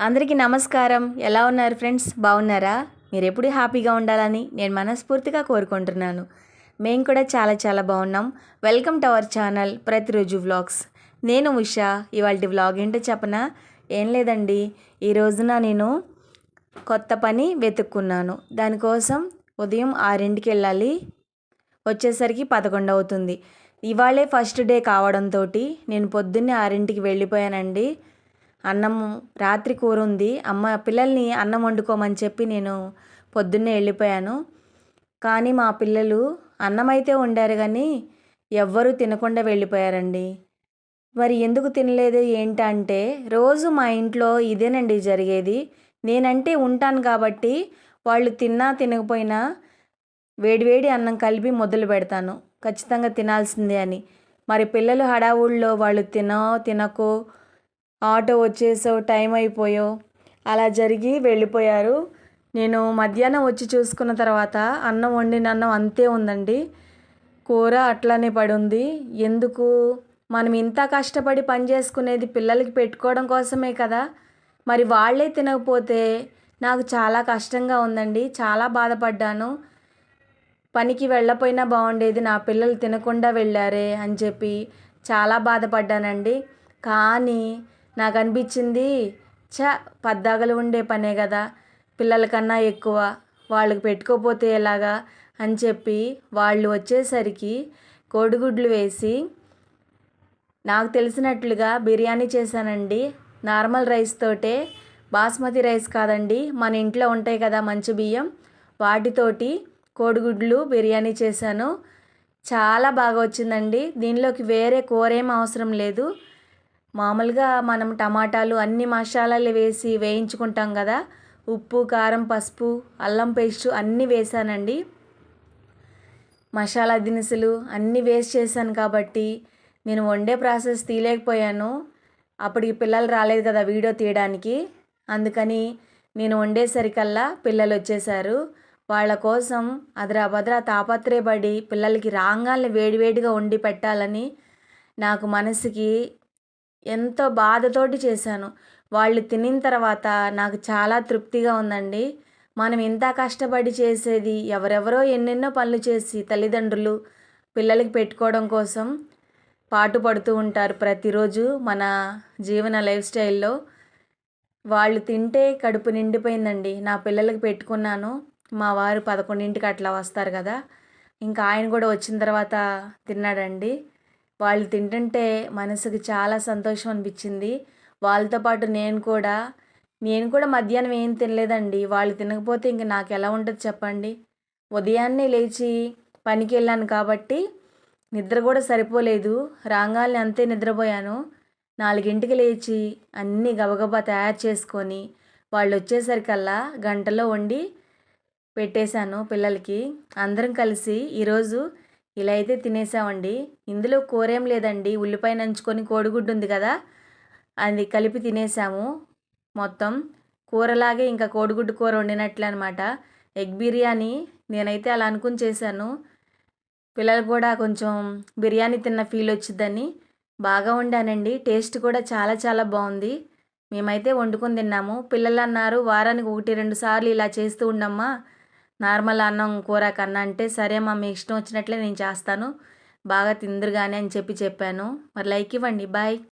అందరికీ నమస్కారం. ఎలా ఉన్నారు ఫ్రెండ్స్? బాగున్నారా? మీరు ఎప్పుడు హ్యాపీగా ఉండాలని నేను మనస్ఫూర్తిగా కోరుకుంటున్నాను. మేము కూడా చాలా చాలా బాగున్నాం. వెల్కమ్ టు అవర్ ఛానల్ ప్రతిరోజు వ్లాగ్స్. నేను ఉషా. ఇవాళ వ్లాగ్ ఏంటో చెప్పనా? ఏం లేదండి. ఈ రోజున నేను కొత్త పని వెతుక్కున్నాను. దానికోసం ఉదయం ఆరింటికి వెళ్ళాలి. వచ్చేసరికి పదకొండు అవుతుంది. ఇవాళే ఫస్ట్ డే కావడంతో నేను పొద్దున్నే ఆరింటికి వెళ్ళిపోయానండి. అన్నం రాత్రి కూర ఉంది. అమ్మ పిల్లల్ని అన్నం వండుకోమని చెప్పి నేను పొద్దున్నే వెళ్ళిపోయాను. కానీ మా పిల్లలు అన్నం అయితే వండారు కానీ ఎవ్వరూ తినకుండా వెళ్ళిపోయారండి. మరి ఎందుకు తినలేదు? ఏంటంటే రోజు మా ఇంట్లో ఇదేనండి జరిగేది. నేనంటే ఉంటాను కాబట్టి వాళ్ళు తిన్నా తినకపోయినా వేడివేడి అన్నం కలిపి మొదలు పెడతాను. ఖచ్చితంగా తినాల్సిందే అని. మరి పిల్లలు హడావుల్లో వాళ్ళు తినో తినకో ఆటో వచ్చేసో టైం అయిపోయో అలా జరిగి వెళ్ళిపోయారు. నేను మధ్యాహ్నం వచ్చి చూసుకున్న తర్వాత అన్నం వండిన అన్నం అంతే ఉందండి. కూర అట్లానే పడుంది. ఎందుకు? మనం ఇంత కష్టపడి పని చేసుకునేది పిల్లలకి పెట్టుకోవడం కోసమే కదా. మరి వాళ్ళే తినకపోతే నాకు చాలా కష్టంగా ఉందండి. చాలా బాధపడ్డాను. పనికి వెళ్ళపోయినా బాగుండేది నా పిల్లలు తినకుండా వెళ్ళారే అని చెప్పి చాలా బాధపడ్డానండి. కానీ నాకు అనిపించింది చ పద్దాగలు ఉండే పనే కదా పిల్లలకన్నా ఎక్కువ వాళ్ళకి పెట్టుకోపోతే ఎలాగా అని చెప్పి వాళ్ళు వచ్చేసరికి కోడిగుడ్లు వేసి నాకు తెలిసినట్లుగా బిర్యానీ చేశానండి. నార్మల్ రైస్ తోటే బాస్మతి రైస్ కాదండి మన ఇంట్లో ఉంటాయి కదా మంచి బియ్యం వాటితోటి కోడిగుడ్లు బిర్యానీ చేశాను. చాలా బాగా వచ్చిందండి. దీనిలోకి వేరే కూర ఏం అవసరం లేదు. మామూలుగా మనం టమాటాలు అన్ని మసాలాలు వేసి వేయించుకుంటాం కదా. ఉప్పు కారం పసుపు అల్లం పేస్ట్ అన్నీ వేసానండి. మసాలా దినుసులు అన్నీ వేస్ట్ చేశాను కాబట్టి నేను వండే ప్రాసెస్ తీయలేకపోయాను. అప్పటికి పిల్లలు రాలేదు కదా వీడియో తీయడానికి. అందుకని నేను వండేసరికల్లా పిల్లలు వచ్చేసారు. వాళ్ళ కోసం అద్రాభద్రా తాపత్రయపడి పిల్లలకి రాగాల్ని వేడివేడిగా వండి పెట్టాలని నాకు మనసుకి ఎంతో బాధతోటి చేశాను. వాళ్ళు తినిన తర్వాత నాకు చాలా తృప్తిగా ఉందండి. మనం ఇంత కష్టపడి చేసేది ఎవరెవరో ఎన్నెన్నో పనులు చేసి తల్లిదండ్రులు పిల్లలకి పెట్టుకోవడం కోసం పాటు పడుతూ ఉంటారు ప్రతిరోజు మన జీవన లైఫ్ స్టైల్లో. వాళ్ళు తింటే కడుపు నిండిపోయిందండి. నా పిల్లలకి పెట్టుకున్నాను. మా వారు పదకొండింటికి అట్లా వస్తారు కదా. ఇంకా ఆయన కూడా వచ్చిన తర్వాత తిన్నాడండి. వాళ్ళు తింటుంటే మనసుకు చాలా సంతోషం అనిపించింది. వాళ్ళతో పాటు నేను కూడా నేను కూడా మధ్యాహ్నం ఏం తినలేదండి. వాళ్ళు తినకపోతే ఇంక నాకు ఎలా ఉంటుంది చెప్పండి? ఉదయాన్నే లేచి పనికి వెళ్ళాను కాబట్టి నిద్ర కూడా సరిపోలేదు. రాగాల్ని అంతే నిద్రపోయాను. నాలుగింటికి లేచి అన్నీ గబగబా తయారు చేసుకొని వాళ్ళు వచ్చేసరికల్లా గంటలో వండి పెట్టేశాను పిల్లలకి. అందరం కలిసి ఈరోజు ఇలా అయితే తినేసామండి. ఇందులో కూర ఏం లేదండి. ఉల్లిపాయ నంచుకొని కోడిగుడ్డు ఉంది కదా అది కలిపి తినేసాము. మొత్తం కూరలాగే ఇంకా కోడిగుడ్డు కూర వండినట్లు అనమాట ఎగ్ బిర్యానీ నేనైతే అలా అనుకుని చేశాను. పిల్లలు కూడా కొంచెం బిర్యానీ తిన్న ఫీల్ వచ్చిందని బాగా వండానండి. టేస్ట్ కూడా చాలా చాలా బాగుంది. మేమైతే వండుకొని తిన్నాము. పిల్లలు అన్నారు వారానికి ఒకటి రెండు సార్లు ఇలా చేస్తూ ఉండమ్మా నార్మల్ అన్నం కూర కన్నా అంటే సరే మా మీ ఇష్టం వచ్చినట్లే నేను చేస్తాను. బాగా తిందురు కానీ అని చెప్పి చెప్పాను. మరి లైక్ ఇవ్వండి. బాయ్.